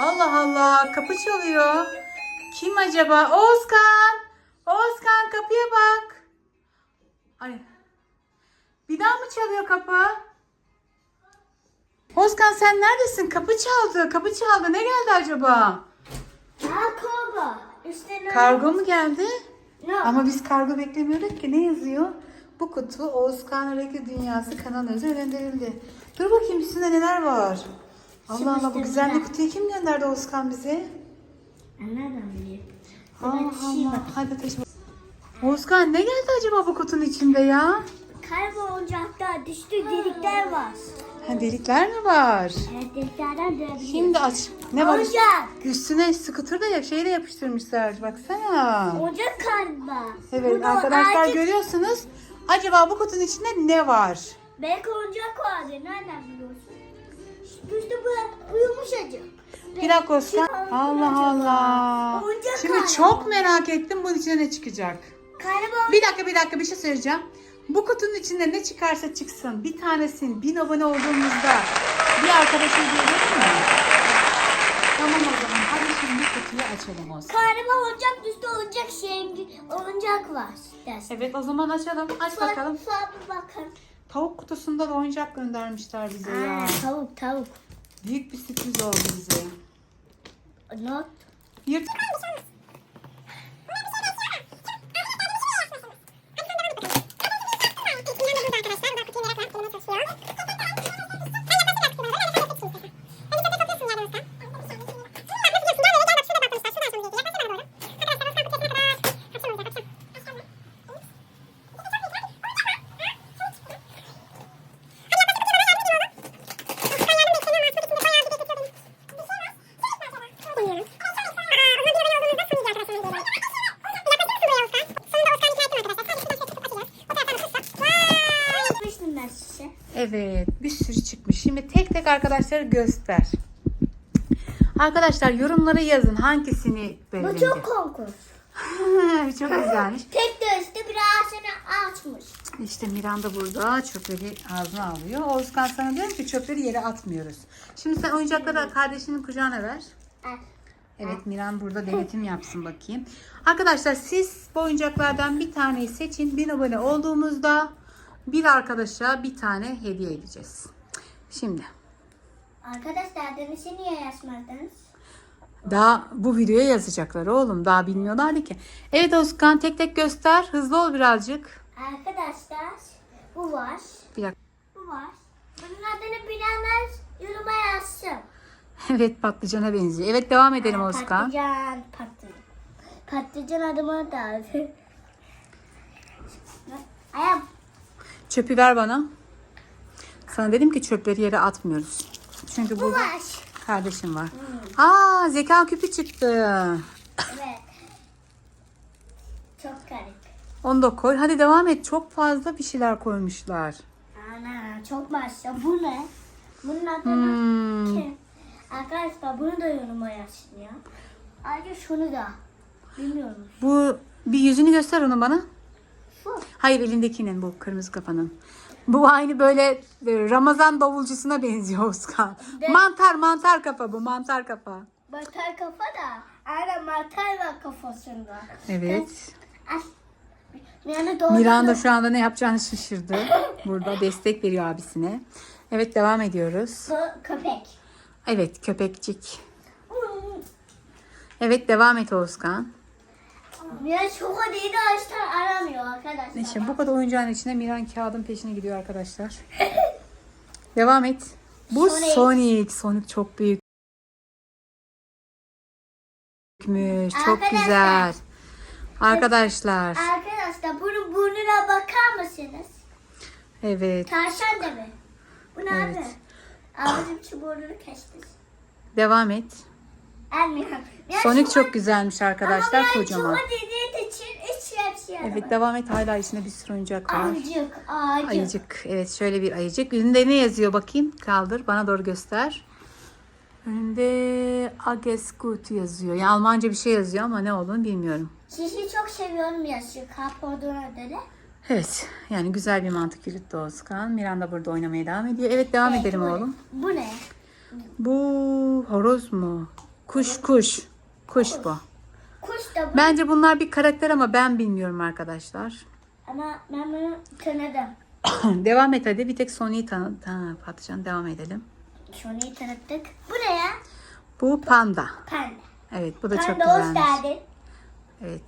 Allah Allah kapı çalıyor. Kim acaba? Oğuzkan. Oğuzkan kapıya bak. Ay. Bir daha mı çalıyor kapı? Oğuzkan sen neredesin? Kapı çaldı. Kapı çaldı. Ne geldi acaba? Kargo. Üstüne. Kargo mu geldi? Ne? Ama biz kargo beklemiyorduk ki. Ne yazıyor? Bu kutu Oğuzkan Renkli Dünyası kanalına özel gönderildi. Dur bakayım üstünde neler var. Allah Allah bu güzel bir kutuyu kim gönderdi Oğuzkan bize? Nereden bileyim? Allah şey Allah. Hadi bak. Oğuzkan ne geldi acaba bu kutunun içinde ya? Kargo oyuncakta düştü delikler var. Ha, delikler mi var? Evet deliklerden dönebiliriz. Şimdi aç. Ne var? Oyuncak. Üstüne skuter da ya şeyle yapıştırmışlar. Baksana. Oyuncak galiba. Evet Bunu arkadaşlar artık- görüyorsunuz. Acaba bu kutunun içinde ne var? Belki oyuncak vardı. Nereden biliyorsun? Üstü bu, bu yumuşacık. Bir dakika Osman. Allah Allah. Oyuncak Şimdi galiba. çok merak ettim bunun içinde ne çıkacak. Galiba Bir dakika bir dakika bir şey söyleyeceğim. Bu kutunun içinde ne çıkarsa çıksın bir tanesini bin abone olduğumuzda bir arkadaşa hediye edelim mi? Tamam o zaman hadi şimdi kutuyu açalım Osman. Galiba oyuncak üstü oyuncak şey oyuncak var dersin. Evet o zaman açalım. Aç bakalım. Sonra bir bakın. Tavuk kutusunda da oyuncak göndermişler bize ya. Aa, tavuk tavuk. Büyük bir sürpriz oldu bize. Not. Yırt. Evet bir sürü çıkmış. Şimdi tek tek arkadaşları göster. Arkadaşlar yorumlara yazın hangisini Bu beğendi. çok konkurs. çok güzelmiş. Tek üstü bir ağzını açmış. İşte Miranda burada çöpleri ağzına alıyor. Oğuzkan sana diyorum ki çöpleri yere atmıyoruz. Şimdi sen oyuncakları kardeşinin kucağına ver. Al. Evet Miran burada denetim yapsın bakayım. Arkadaşlar siz bu oyuncaklardan bir taneyi seçin. Bin abone olduğumuzda bir arkadaşa bir tane hediye edeceğiz. Şimdi Arkadaşlar dönüşü niye yazmadınız? daha bu videoya yazacaklar oğlum. Daha bilmiyorlardı ki. Evet Oğuzkan tek tek göster. Hızlı ol birazcık. Arkadaşlar bu var. Bir dakika. Bu var. Bunun adını bilenler yoruma yazsın. Evet patlıcana benziyor. Evet devam edelim Aa, Oğuzkan. Patlıcan, patlıcan. Patlıcan adımı da. Çöpü ver bana. Sana dedim ki çöpleri yere atmıyoruz. Çünkü Bu burada var. kardeşim var. Aa zeka küpü çıktı. Evet. Çok garip. Onu da koy. Hadi devam et. Çok fazla bir şeyler koymuşlar. Ana çok başka. Bu ne? Bunun adını Hmm. kim? Arkadaşlar bunu da yoruma yazsın ya. Ayrıca şunu da. Bilmiyorum. Bu bir yüzünü göster onu bana. Hayır elindekinin bu kırmızı kafanın. Bu aynı böyle e, Ramazan davulcusuna benziyor Oskan. De- Mantar mantar kafa bu mantar kafa. Mantar kafa da. Aynen mantar var kafasında. Evet. Yani doğru. Miranda şu anda ne yapacağını şaşırdı. Burada destek veriyor abisine. Evet devam ediyoruz. Köpek. Evet köpekçik. Evet devam et Oğuzkan. Ya çok değil de açtan aramıyor arkadaşlar. Neyse bu kadar oyuncağın içinde Miran kağıdın peşine gidiyor arkadaşlar. devam et. Bu Sonic. Sonic. Sonic çok büyükmüş. Çok Arkadaşlar. güzel. Arkadaşlar. Arkadaşlar bunun burnuna bakar mısınız? Evet. Tavşan da mı? Bu ne Evet. abi? Ağzım şu burnunu kesti. Devam et. Elmiyorum. Sonic çok güzelmiş arkadaşlar. Kocaman. Ama için hiç hepsi Evet devam et. Hala içinde bir sürü oyuncak var. Ayıcık, ayıcık. Ayıcık. Evet şöyle bir ayıcık. Önünde ne yazıyor bakayım? Kaldır. Bana doğru göster. Önünde Ageskut yazıyor. Yani Almanca bir şey yazıyor ama ne olduğunu bilmiyorum. Sizi çok seviyorum yazıyor. Kalp olduğuna göre. Evet. Yani güzel bir mantık yürüttü Özkan. Miranda burada oynamaya devam ediyor. Evet devam Evet, edelim bu- oğlum. Bu ne? Bu horoz mu? Kuş kuş. Kuş bu. Kuş da bu. Bence bunlar bir karakter ama ben bilmiyorum arkadaşlar. Ama ben bunu tanıdım. devam et hadi. Bir tek Sony'yi tanı. Ha, patlıcan devam edelim. Şunu tanıttık. Bu ne ya? Bu panda. Panda. Evet bu da çok Panda hoş güzelmiş. geldin. Evet.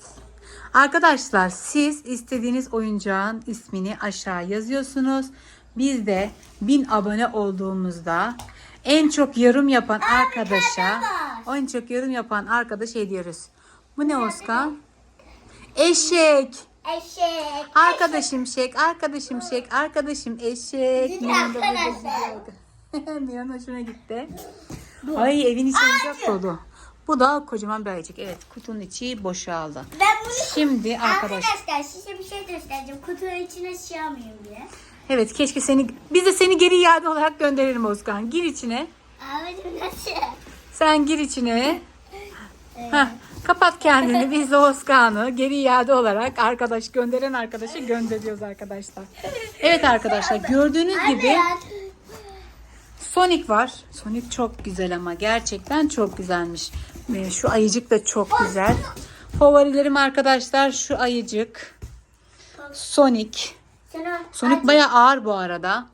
Arkadaşlar siz istediğiniz oyuncağın ismini aşağı yazıyorsunuz. Biz de 1000 abone olduğumuzda en çok yorum yapan arkadaşa var. En çok yorum yapan arkadaş ediyoruz. Bu ne Oskan? Eşek. Eşek. Arkadaşım şek, arkadaşım şek, arkadaşım eşek. Miran da arkadaşlar. güzel. Hoşuna gitti. Ay evin içi oyuncak dolu. Bu da kocaman bir ayıcık. Evet kutunun içi boşaldı. Ben bunu Şimdi arkadaş. Arkadaşlar size bir şey göstereceğim. Kutunun içine sığamıyorum diye. Evet keşke seni biz de seni geri iade olarak gönderelim Özkan. Gir içine. Abicim nasıl? Sen gir içine. Heh, kapat kendini. Biz de Özkan'ı geri iade olarak arkadaş gönderen arkadaşı gönderiyoruz arkadaşlar. Evet arkadaşlar gördüğünüz gibi. Sonic var. Sonic çok güzel ama gerçekten çok güzelmiş. Ee, Şu ayıcık da çok güzel. Favorilerim arkadaşlar şu ayıcık. Sonic. Sonic bayağı ağır bu arada.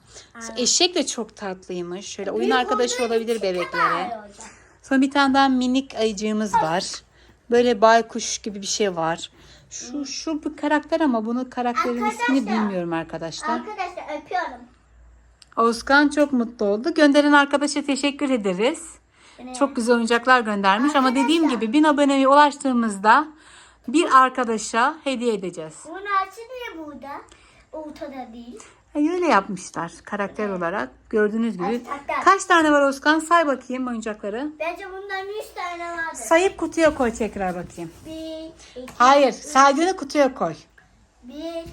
Eşek de çok tatlıymış. Şöyle oyun arkadaşı olabilir bebeklere. Sonra bir tane daha minik ayıcığımız var. Böyle baykuş gibi bir şey var. Şu şu bir karakter ama bunun karakterin ismini Arkadaşlar. bilmiyorum arkadaşlar. Arkadaşlar öpüyorum. Özkan çok mutlu oldu. Gönderen arkadaşa teşekkür ederiz. Yine- Çok güzel oyuncaklar göndermiş ama dediğim gibi 1000 aboneye ulaştığımızda bir arkadaşa hediye edeceğiz. Bunun altı niye burada? Ortada değil. Ay, öyle yapmışlar karakter olarak. Gördüğünüz gibi. Kaç tane var Özkan? Say bakayım oyuncakları. Bence bundan 100 tane vardır. Sayıp kutuya koy tekrar bakayım. Bir, iki, Hayır, saydığını kutuya koy. bir,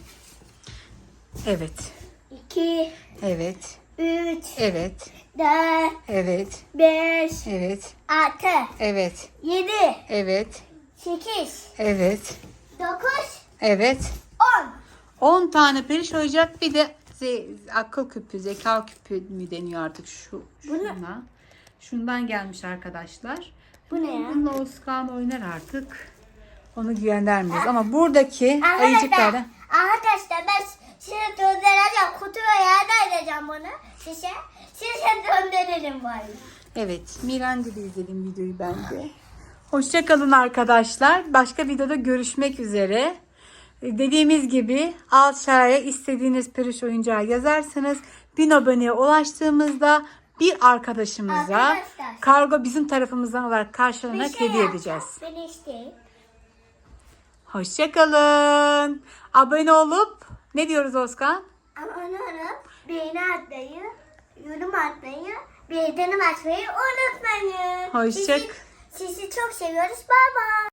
Evet. iki, Evet. üç, Evet. dört, Evet. beş, Evet. altı, Evet. yedi, Evet. sekiz, Evet. dokuz, Evet. on. 10 tane periş oyuncak bir de ze- akıl küpü, zeka küpü mü deniyor artık şu şuna. Şundan gelmiş arkadaşlar. Bu ne ya? Bununla Oskan oynar artık. Onu göndermeyiz ama buradaki Arkadaşlar, arkadaşlar ben size döndüreceğim. Kutuya yardım edeceğim bunu size. Size döndürelim bari. Evet, Miran gibi izledim videoyu ben de. Hoşçakalın arkadaşlar. Başka videoda görüşmek üzere. Dediğimiz gibi aşağıya istediğiniz peluş oyuncağı yazarsanız 1000 aboneye ulaştığımızda bir arkadaşımıza Arkadaşlar. kargo bizim tarafımızdan olarak karşılanarak şey hediye edeceğiz. Hoşçakalın. Abone olup ne diyoruz Özkan? Ama umarım beğeni atmayı, yorum atmayı, bildirim açmayı unutmayın. Hoşça- Sizi, sizi çok seviyoruz. Bye bye.